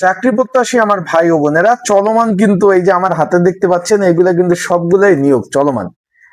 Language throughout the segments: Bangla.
চাকরি প্রত্যাশী আমার ভাই ও বোনেরা, চলমান কিন্তু এই যে আমার হাতে দেখতে পাচ্ছেন এগুলা কিন্তু সবগুলাই নিয়োগ, চলমান।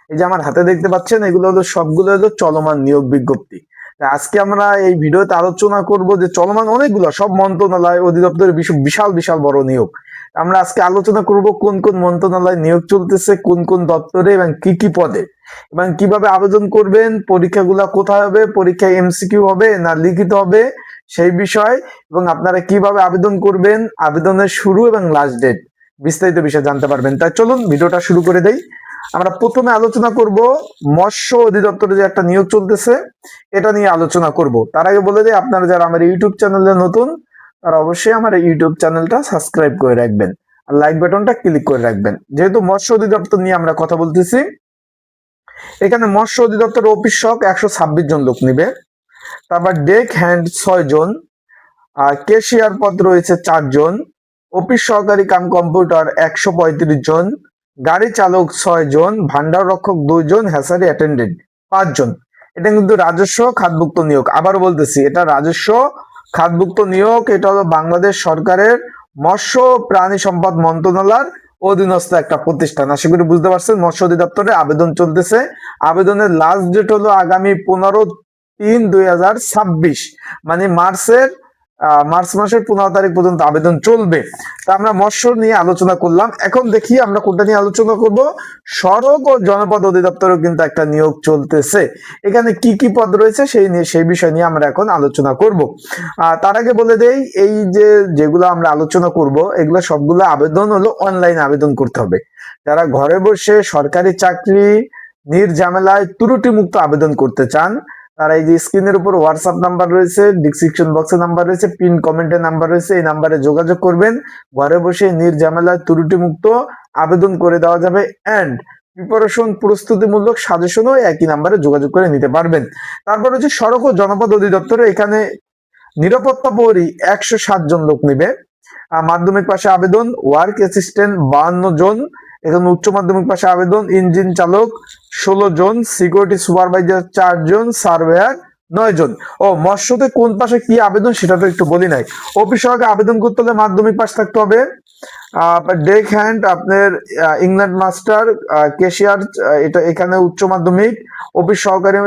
এই যে আমার হাতে দেখতে পাচ্ছেন, এগুলো হলো সবগুলো হলো চলমান নিয়োগ বিজ্ঞপ্তি। আজকে আমরা এই ভিডিওতে আলোচনা করব যে চলমান অনেকগুলো, সব মন্ত্রণালয় অধিদপ্তরের বিশ- বিশাল বিশাল বড় নিয়োগ। আমরা আজকে আলোচনা করব কোন কোন মন্ত্রণালয় নিয়োগ চলতেছে, কোন কোন দপ্তরে এবং কি কি পদে। এবং কীভাবে আবেদন করবেন, পরীক্ষাগুলো কোথায় হবে পরীক্ষা এমসিকিউ হবে না লিখিত হবে সেই বিষয় এবং আপনারা কীভাবে আবেদন করবেন, আবেদনের শুরু এবং লাস্ট ডেট বিস্তারিত বিষয় জানতে পারবেন। তাই চলুন ভিডিওটা শুরু করে দেই। আমরা প্রথমে আলোচনা করব মৎস্য অধিদপ্তরে যে একটা নিয়োগ চলতেছে, এটা নিয়ে আলোচনা করব। তার আগে বলে দিই, আপনারা যারা আমার ইউটিউব চ্যানেলে নতুন, তারা অবশ্যই আমার ইউটিউব চ্যানেলটা সাবস্ক্রাইব করে রাখবেন আর লাইক বাটনটা ক্লিক করে রাখবেন। যেহেতু মৎস্য অধিদপ্তর নিয়ে আমরা কথা বলতেছি, এখানে মৎস্য অধিদপ্তর অফিস শক একশো জন লোক নিবে। তারপর ডেক হ্যান্ড ছয় জন, আর কেশিয়ার পদ রয়েছে চারজন অফিস সহকারী কাম কম্পিউটার একশো পঁয়ত্রিশ জন, গাড়ি চালক ছয় জন, ভান্ডার রক্ষক দুইজন হ্যাসারি অ্যাটেন্ডেন্ট পাঁচজন এটা কিন্তু রাজস্ব খাতভুক্ত নিয়োগ। আবার বলতেছি, এটা রাজস্ব খাতভুক্ত নিয়োগ, এটা হলো বাংলাদেশ সরকারের মৎস্য প্রাণী সম্পদ মন্ত্রণালয়ের অধীনস্থ একটা প্রতিষ্ঠান। আশা করি বুঝতে পারছেন, মৎস্য অধিদপ্তরে আবেদন চলতেছে। আবেদনের লাস্ট ডেট হলো আগামী পনেরো তিন দুই মানে মার্চের মার্চ মাসের পনেরো তারিখ পর্যন্ত আবেদন চলবে। তা আমরা মৎস্য নিয়ে আলোচনা করলাম। এখন দেখি আমরা কোনটা নিয়ে আলোচনা করব। সড়ক ও জনপদ অধিদপ্তরেও কিন্তু একটা নিয়োগ চলতেছে। এখানে কি কি পদ রয়েছে সেই নিয়ে, সেই বিষয় নিয়ে আমরা এখন আলোচনা করব। তার আগে বলে দেই, এই যে যেগুলো আমরা আলোচনা করব, এগুলো সবগুলো আবেদন হলো অনলাইন আবেদন করতে হবে। যারা ঘরে বসে সরকারি চাকরি, নির্ঝামেলায় ত্রুটি মুক্ত আবেদন করতে চান তারা এই যে স্ক্রিনের উপর হোয়াটসঅ্যাপ নাম্বার রয়েছে ডিসক্রিপশন বক্সে নাম্বার রয়েছে পিন কমেন্টের নাম্বার রয়েছে, এই নাম্বারে যোগাযোগ করবেন। ঘরে বসে নির্ঝামেলায় ত্রুটি মুক্ত আবেদন করে দেওয়া যাবে এন্ড প্রিপারেশন প্রস্তুতিমূলক সাজেশনও একই নাম্বারে যোগাযোগ করে নিতে পারবেন। তারপর হচ্ছে সড়ক ও জনপদ অধিদপ্তরে এখানে নিরাপত্তা প্রহরী একশো সাত জন লোক নিবে। মাধ্যমিক পাশে আবেদন ওয়ার্ক অ্যাসিস্ট্যান্ট বাহান্ন জন, এখানে উচ্চ মাধ্যমিক পাশে আবেদন ইঞ্জিন চালক ষোলো জন, সিকিউরিটি সুপারভাইজার চার চারজন সার্ভেয়ার নয় জন। ও, মৎস্যতে কোন পাশে কি আবেদন সেটা তো একটু বলি নাই। অফিস সহকারে আবেদন করতে হলে মাধ্যমিক পাশ থাকতে হবে। ডেক হ্যান্ড আপনার ইংল্যান্ড মাস্টার কেশিয়ার এটা এখানে উচ্চ মাধ্যমিক, অফিস সহকারী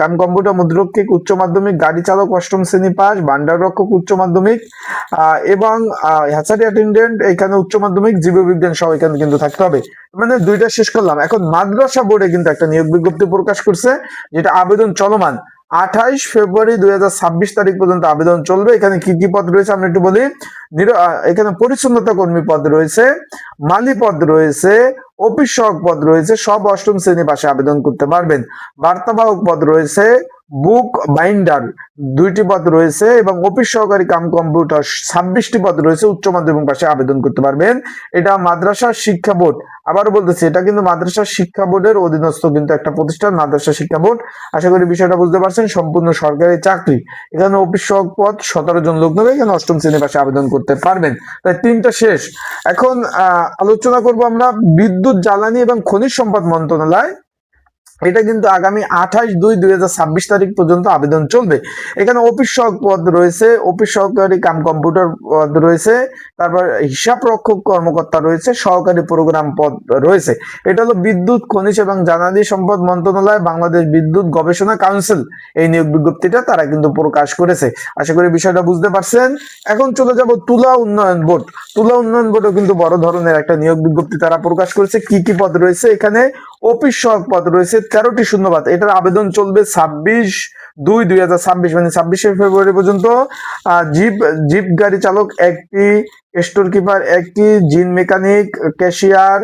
কাম কম্পিউটার মুদ্রক্ষিক, উচ্চ মাধ্যমিক, গাড়ি চালক, অষ্টম শ্রেণি পাস, ভান্ডার রক্ষক, উচ্চ মাধ্যমিক এবং হ্যাচারি অ্যাটেন্ডেন্ট এখানে উচ্চ মাধ্যমিক, জীববিজ্ঞান সহ এখানে কিন্তু থাকতে হবে। মানে দুইটা শেষ করলাম। এখন মাদ্রাসা বোর্ডে কিন্তু একটা নিয়োগ বিজ্ঞপ্তি প্রকাশ করছে, যেটা আবেদন চলমান। আঠাইশ ফেব্রুয়ারি দুই হাজার ছাব্বিশ তারিখ পর্যন্ত আবেদন চলবে। এখানে কি কি পদ রয়েছে আমরা একটু বলি? এখানে পরিচ্ছন্নতা কর্মী পদ রয়েছে, মালি পদ রয়েছে, অফিস সহক পদ রয়েছে, সব অষ্টম শ্রেণি পাশে আবেদন করতে পারবেন। বার্তাবাহক পদ রয়েছে বুক বাইন্ডার দুইটি পদ রয়েছে এবং অফিস সহকারী কাম কম্পিউটার ছাব্বিশটি পদ রয়েছে, উচ্চ মাধ্যমিক পাশে আবেদন করতে পারবেন। এটা মাদ্রাসা শিক্ষা বোর্ড। আবারও বলতেছি, এটা কিন্তু মাদ্রাসা শিক্ষা বোর্ডের অধীনস্থ কিন্তু একটা প্রতিষ্ঠান, মাদ্রাসা শিক্ষা বোর্ড। আশা করি বিষয়টা বুঝতে পারছেন, সম্পূর্ণ সরকারি চাকরি। এখানে অফিস সহক পদ সতেরো জন লোক নেবে, এখানে অষ্টম শ্রেণি পাশে আবেদন করতে পারবেন। তাই তিনটা শেষ। এখন আলোচনা করব আমরা বিদ্যুৎ, জ্বালানি এবং খনিজ সম্পদ মন্ত্রণালয়। এটা কিন্তু আগামী আঠাশ দুই দুই হাজার তারিখ পর্যন্ত আবেদন চলবে। এখানে অফিস সহক পদ রয়েছে অফিস সহকারী কাম কম্পিউটার পদ রয়েছে, তারপর হিসাব রক্ষক কর্মকর্তা রয়েছে, সহকারী প্রোগ্রাম পদ রয়েছে। এটা হলো বিদ্যুৎ, খনিজ এবং জ্বালানি সম্পদ মন্ত্রণালয়, বাংলাদেশ বিদ্যুৎ গবেষণা কাউন্সিল। এই নিয়োগ বিজ্ঞপ্তিটা তারা কিন্তু প্রকাশ করেছে। আশা করি বিষয়টা বুঝতে পারছেন। এখন চলে যাব তুলা উন্নয়ন বোর্ড। তুলা উন্নয়ন বোর্ডও কিন্তু বড় ধরনের একটা নিয়োগ বিজ্ঞপ্তি তারা প্রকাশ করেছে। কি কি পদ রয়েছে এখানে? অফিস সহক পদ রয়েছে তেরোটি শূন্যবাদ। এটার আবেদন চলবে ছাব্বিশ দুই দুই হাজার ছাব্বিশ মানে ছাব্বিশে ফেব্রুয়ারি পর্যন্ত। জিপ জিপ গাড়ি চালক একটি স্টোর কিপার একটি, জিন মেকানিক, ক্যাশিয়ার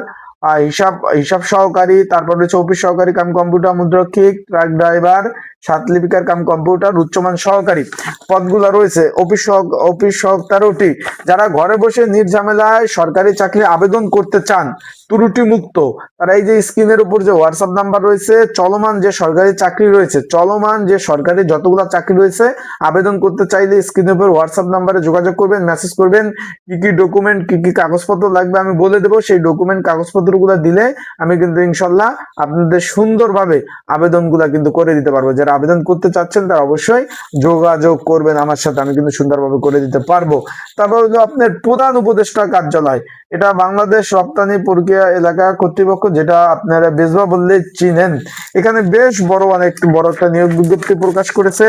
হিসাব হিসাব সহকারী, তারপর রয়েছে অফিস সহকারী, কাম কম্পিউটার মুদ্রক্ষিক ট্রাক ড্রাইভার সাত লিপিকার কাম কম্পিউটার উচ্চমান সহকারী। পদগুলো রয়েছে অফিস অফিস সহক তেরোটি। যারা ঘরে বসে নির্ঝামেলায় সরকারি চাকরি আবেদন করতে চান ত্রুটি মুক্ত তারা এই যে স্ক্রিনের উপর যে হোয়াটসঅ্যাপ নাম্বার রয়েছে, চলমান যে সরকারি চাকরি রয়েছে, চলমান যে সরকারি যতগুলো চাকরি রয়েছে, আবেদন করতে চাইলে স্ক্রিনের উপর হোয়াটসঅ্যাপ নাম্বারে যোগাযোগ করবেন মেসেজ করবেন, কি কি ডকুমেন্ট কি কি কাগজপত্র লাগবে আমি বলে দেবো। সেই ডকুমেন্ট কাগজপত্রগুলো দিলে আমি কিন্তু ইনশাল্লাহ আপনাদের সুন্দরভাবে আবেদনগুলা কিন্তু করে দিতে পারব। যারা আবেদন করতে চাচ্ছেন, তারা অবশ্যই যোগাযোগ করবেন আমার সাথে, আমি কিন্তু সুন্দরভাবে করে দিতে পারব। তারপর আপনার প্রধান উপদেষ্টা কার্যালয়। এটা বাংলাদেশ রপ্তানি প্রক্রিয়া এলাকা কর্তৃপক্ষ, যেটা আপনারা বেজবা বললে চিনেন। এখানে বেশ বড় অনেক, বড় একটা নিয়োগ বিজ্ঞপ্তি প্রকাশ করেছে।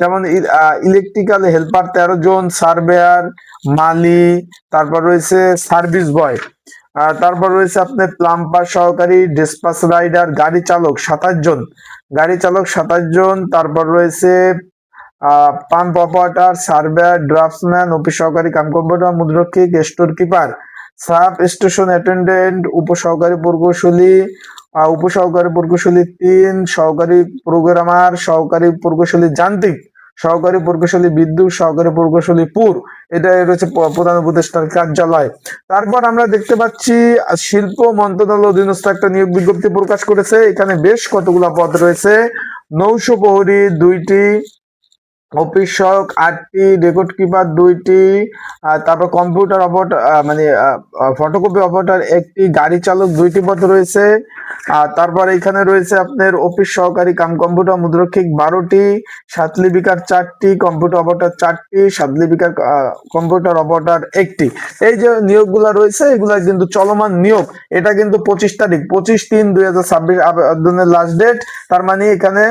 যেমন ইলেকট্রিক্যাল হেল্পার তেরো জন সার্ভেয়ার মালি, তারপর রয়েছে সার্ভিস বয় তারপর রয়েছে আপনার প্লাম্পার সহকারী ডিসপাস রাইডার গাড়ি চালক সাতাশ জন। গাড়ি চালক সাতাশ জন, তারপর রয়েছে pump operator surveyor draftsman office সহকারী, cum computer মুদ্রক্ষিক store keeper sub station attendant উপসহকারী প্রকৌশলী উপসহকারী প্রকৌশলী তিন, সহকারী প্রোগ্রামার সহকারী প্রকৌশলী যান্ত্রিক। সহকারী প্রকৌশলী বিদ্যুৎ, সহকারী প্রকৌশলী পুর এটা রয়েছে প্রধান উপদেষ্টার কার্যালয়। তারপর আমরা দেখতে পাচ্ছি শিল্প মন্ত্রণালয় অধীনস্থ একটা নিয়োগ বিজ্ঞপ্তি প্রকাশ করেছে। এখানে বেশ কতগুলা পদ রয়েছে। নৌশ প্রহরী দুইটি অফিস সহক আটটি, রেকর্ড কিপার দুইটি তারপর কম্পিউটার অপারেটর মানে ফটোকপি অপারেটর একটি, গাড়ি চালক দুইটি পদ রয়েছে তারপর এখানে রয়েছে আপনার অফিস সহকারী কাম, কম্পিউটার মুদ্রক্ষিক বারোটি, সাতলিপিকার চারটি, কম্পিউটার অপারেটর চারটি, সাতলিপিকার কম্পিউটার অপারেটর একটি। এই যে নিয়োগগুলো রয়েছে, এগুলা কিন্তু চলমান নিয়োগ। এটা কিন্তু পঁচিশ তারিখ, পঁচিশ তিন দুই হাজার ছাব্বিশ লাস্ট ডেট তার মানে এখানে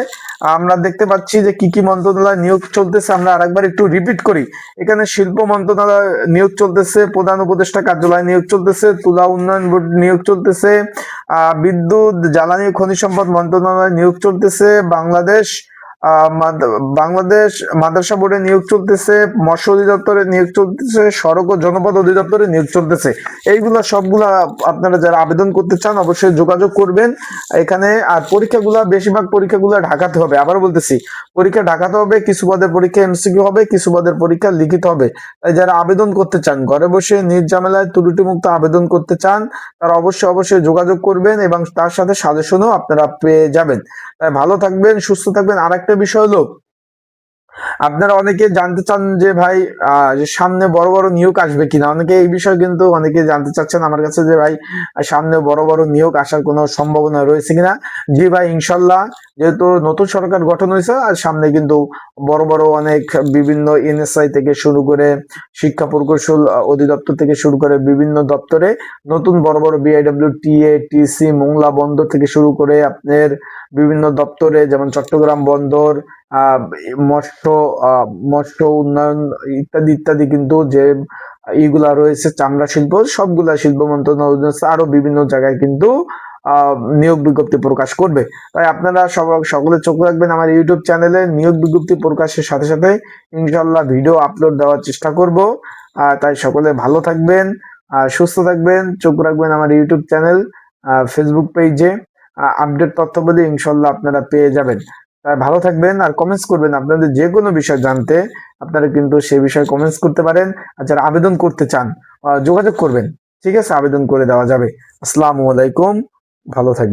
আমরা দেখতে পাচ্ছি যে কি কি মন্ত্রণালয় নিয়োগ চলতেছে, আমরা আরেকবার একটু রিপিট করি। এখানে শিল্প মন্ত্রণালয় নিয়োগ চলতেছে, প্রধান উপদেষ্টা কার্যালয় নিয়োগ চলতেছে, তুলা উন্নয়ন বোর্ড নিয়োগ চলতেছে বিদ্যুৎ, জ্বালানি খনিজ সম্পদ মন্ত্রণালয় নিয়োগ চলতেছে, বাংলাদেশ বাংলাদেশ মাদ্রাসা বোর্ডে নিয়োগ চলতেছে, মৎস্য অধিদপ্তরে নিয়োগ চলতেছে, সড়ক ও জনপদ অধিদপ্তরে নিয়োগ চলতেছে। এইগুলা সবগুলা আপনারা যারা আবেদন করতে চান অবশ্যই যোগাযোগ করবেন এখানে। আর পরীক্ষাগুলা, বেশিরভাগ পরীক্ষাগুলো ঢাকাতে হবে। আবার বলতেছি, পরীক্ষা ঢাকাতে হবে, কিছু পদের পরীক্ষা এমসিকিউ হবে, কিছু পদের পরীক্ষা লিখিত হবে। তাই যারা আবেদন করতে চান, ঘরে বসে নিজ ঝামেলায় ত্রুটিমুক্ত আবেদন করতে চান, তারা অবশ্যই অবশ্যই যোগাযোগ করবেন এবং তার সাথে সাজেশনও আপনারা পেয়ে যাবেন। তাই ভালো থাকবেন, সুস্থ থাকবেন। আর একটা বিষয় হলো আপনারা অনেকে জানতে চান যে ভাই সামনে বড় বড় নিয়োগ আসবে কিনা? অনেকে এই বিষয়ে কিন্তু অনেকে জানতে চাচ্ছেন আমার কাছে যে ভাই, সামনে বড় বড় নিয়োগ আসার কোনো সম্ভাবনা রয়েছে কিনা? জি ভাই, ইনশাল্লাহ। যেহেতু নতুন সরকার গঠন হয়েছে, আর সামনে কিন্তু বড় বড় অনেক বিভিন্ন এনএসআই থেকে শুরু করে শিক্ষা প্রকৌশল অধিদপ্তর থেকে শুরু করে বিভিন্ন দপ্তরে নতুন বড় বড় বিআইডব্লিউ টিএ টিসি মোংলা বন্দর থেকে শুরু করে আপনার বিভিন্ন দপ্তরে, যেমন চট্টগ্রাম বন্দর মৎস্য মৎস্য উন্নয়ন ইত্যাদি ইত্যাদি কিন্তু যে এইগুলা রয়েছে, চামড়া শিল্প, সবগুলা শিল্প মন্ত্রণালয় আরও বিভিন্ন জায়গায় কিন্তু নিয়োগ বিজ্ঞপ্তি প্রকাশ করবে। তাই আপনারা সব, সকলে চোখ রাখবেন আমার ইউটিউব চ্যানেলে, নিয়োগ বিজ্ঞপ্তি প্রকাশের সাথে সাথে ইনশাল্লাহ ভিডিও আপলোড দেওয়ার চেষ্টা করব। তাই সকলে ভালো থাকবেন সুস্থ থাকবেন, চোখ রাখবেন আমার ইউটিউব চ্যানেল ফেসবুক পেজে আপডেট তথ্যবলী ইনশাল্লাহ আপনারা পেয়ে যাবেন। তাই ভালো থাকবেন আর কমেন্টস করবেন আপনাদের যে কোনো বিষয় জানতে। আপনারা কিন্তু সেই বিষয়ে কমেন্টস করতে পারেন আর যারা আবেদন করতে চান যোগাযোগ করবেন। ঠিক আছে? আবেদন করে দেওয়া যাবে। আসসালামু আলাইকুম। ভালো থাকবেন।